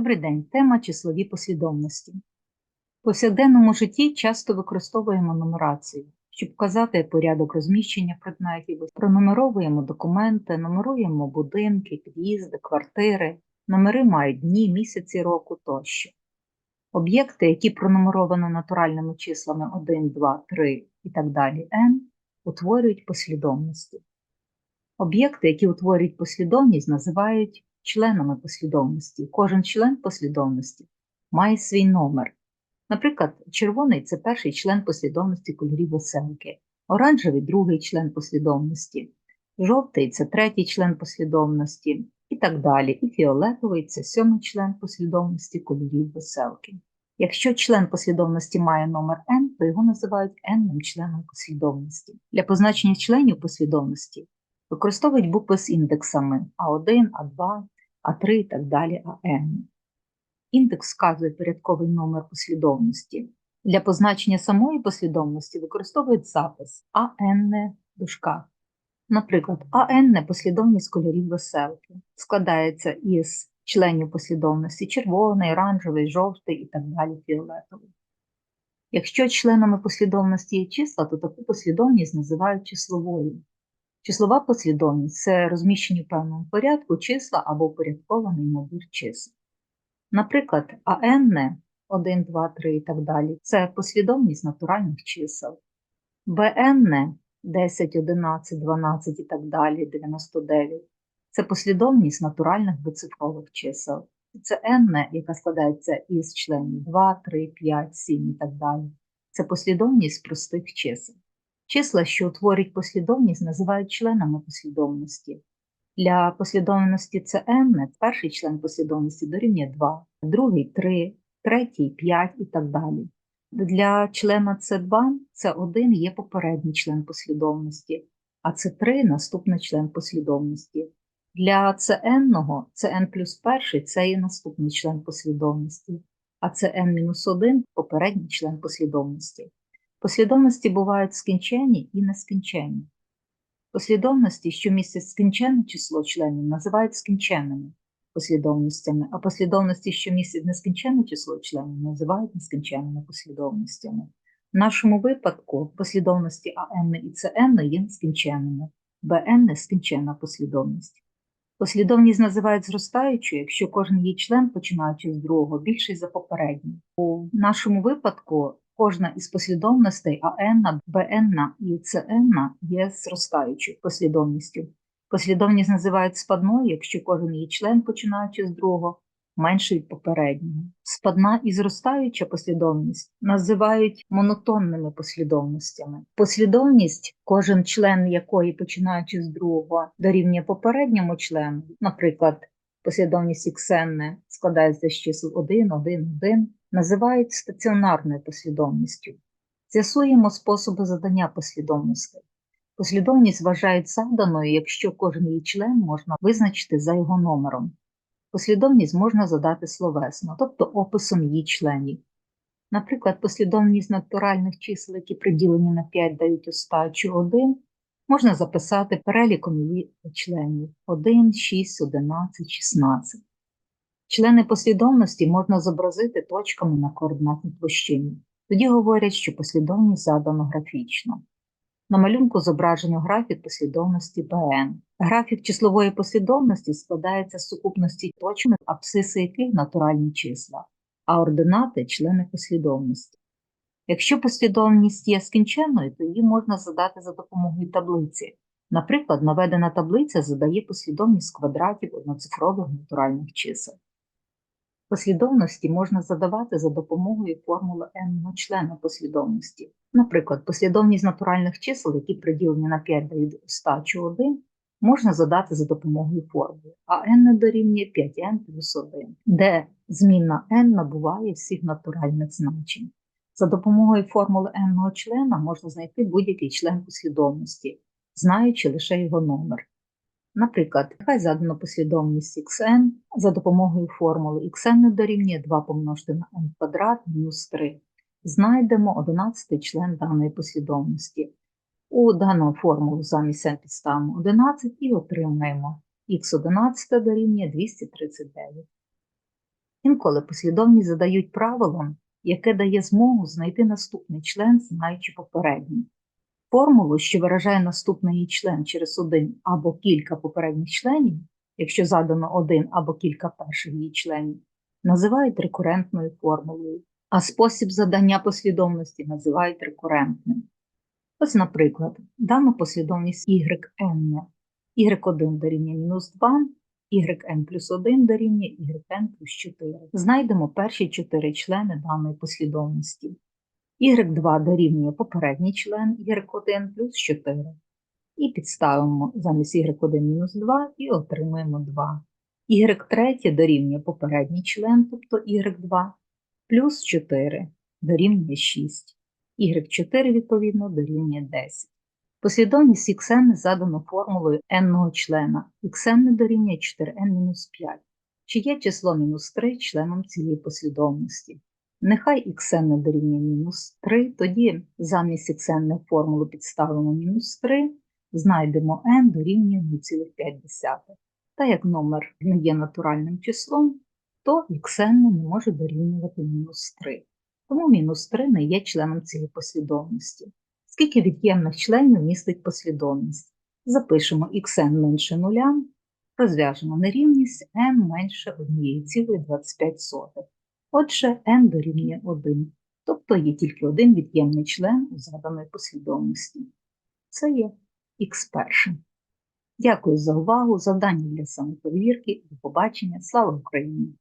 Добрий день. Тема числові послідовності. В повсякденному житті часто використовуємо нумерацію, щоб вказати порядок розміщення предметів, пронумеровуємо документи, нумеруємо будинки, під'їзди, квартири, номери мають дні, місяці року тощо. Об'єкти, які пронумеровано натуральними числами 1, 2, 3 і так далі n, утворюють послідовності. Об'єкти, які утворюють послідовність, називають членами послідовності. Кожен член послідовності має свій номер. Наприклад, червоний це перший член послідовності кольорів веселки, оранжевий другий член послідовності, жовтий це третій член послідовності і так далі. І фіолетовий це сьомий член послідовності кольорів веселки. Якщо член послідовності має номер n, то його називають n членом послідовності. Для позначення членів послідовності використовують букви з індексами А1, А2, А3 і так далі, АН. Індекс вказує порядковий номер послідовності. Для позначення самої послідовності використовують запис АН в дужках. Наприклад, АН послідовність кольорів веселки складається із членів послідовності червоний, оранжевий, жовтий і так далі фіолетовий. Якщо членами послідовності є числа, то таку послідовність називають числовою. Числова послідовність це розміщені в певному порядку числа або упорядкований набір чисел. Наприклад, АН 1, 2, 3 і так далі це послідовність натуральних чисел. БН 10, 11, 12 і так далі, 99 це послідовність натуральних двоцифрових чисел. Це n, яка складається із членів 2, 3, 5, 7 і так далі. Це послідовність простих чисел. Числа, що утворюють послідовність, називають членами послідовності. Для послідовності це n, перший член послідовності дорівнює 2, другий 3, третій 5 і так далі. Для члена С2 це 1 є попередній член послідовності, а це 3 наступний член послідовності. Для Cn це n плюс перший це є наступний член послідовності, а це n-1 попередній член послідовності. Послідовності бувають скінченні і нескінченні. Послідовності, що містять скінченне число членів, називають скінченними послідовностями, а послідовності, що містять нескінченне число членів, називають нескінченними послідовностями. В нашому випадку послідовності АН і ЦН є нескінченними, БН нескінченна послідовність. Послідовність називають зростаючою, якщо кожен її член, починаючи з другого, більший за попередній. У нашому випадку кожна із послідовностей АН, БН і ЦН є зростаючою послідовністю. Послідовність називають спадною, якщо кожен її член, починаючи з другого, менший від попереднього. Спадна і зростаюча послідовність називають монотонними послідовностями. Послідовність, кожен член якої, починаючи з другого, дорівнює попередньому члену, наприклад, послідовність XN складається з чисел 1, 1, 1, називають стаціонарною послідовністю. З'ясуємо способи задання послідовностей. Послідовність вважають заданою, якщо кожен її член можна визначити за його номером. Послідовність можна задати словесно, тобто описом її членів. Наприклад, послідовність натуральних чисел, які приділені на 5 дають остачу 1, можна записати переліком її членів 1, 6, 11, 16. Члени послідовності можна зобразити точками на координатній площині. Тоді говорять, що послідовність задано графічно. На малюнку зображено графік послідовності БН. Графік числової послідовності складається з сукупності точок, абсиси яких натуральні числа, а ординати члени послідовності. Якщо послідовність є скінченною, то її можна задати за допомогою таблиці. Наприклад, наведена таблиця задає послідовність квадратів одноцифрових натуральних чисел. Послідовності можна задавати за допомогою формули n члена послідовності. Наприклад, послідовність натуральних чисел, які приділені на 5 дають остачу 1, можна задати за допомогою формули, а n дорівнює 5n плюс 1, де змінна n набуває всіх натуральних значень. За допомогою формули n члена можна знайти будь-який член послідовності, знаючи лише його номер. Наприклад, нехай задано послідовність xn за допомогою формули xn дорівнює 2 помножити на n квадрат мінус 3. Знайдемо 11 член даної послідовності. У дану формулу замість n підставимо 11 і отримаємо х11 дорівнює 239. Інколи послідовність задають правилом, яке дає змогу знайти наступний член, знаючи попередній. Формулу, що виражає наступний її член через один або кілька попередніх членів, якщо задано один або кілька перших її членів, називають рекурентною формулою, а спосіб задання послідовності називають рекурентним. Ось, наприклад, дану послідовність yn, y1 дорівнює мінус 2, yn плюс 1 дорівнює yn плюс 4. Знайдемо перші чотири члени даної послідовності. y2 дорівнює попередній член y1 плюс 4. І підставимо замість y1 мінус 2 і отримуємо 2. y3 дорівнює попередній член, тобто y2, плюс 4 дорівнює 6. y4, відповідно, дорівнює 10. Послідовність xn задано формулою n члена. xn дорівнює 4n-5, чи є число мінус 3 членом цієї послідовності. Нехай xn дорівнює мінус 3, тоді замість xn формулу підставимо мінус 3, знайдемо n дорівнює 0,5. Та як номер не є натуральним числом, то xn не може дорівнювати мінус 3. Тому мінус 3 не є членом цієї послідовності. Скільки від'ємних членів містить послідовність? Запишемо xn менше 0, розв'яжемо нерівність m менше 1,25. Отже, n дорівнює 1, тобто є тільки один від'ємний член у заданої послідовності. Це є х першим. Дякую за увагу, завдання для самоперевірки. До побачення. Слава Україні!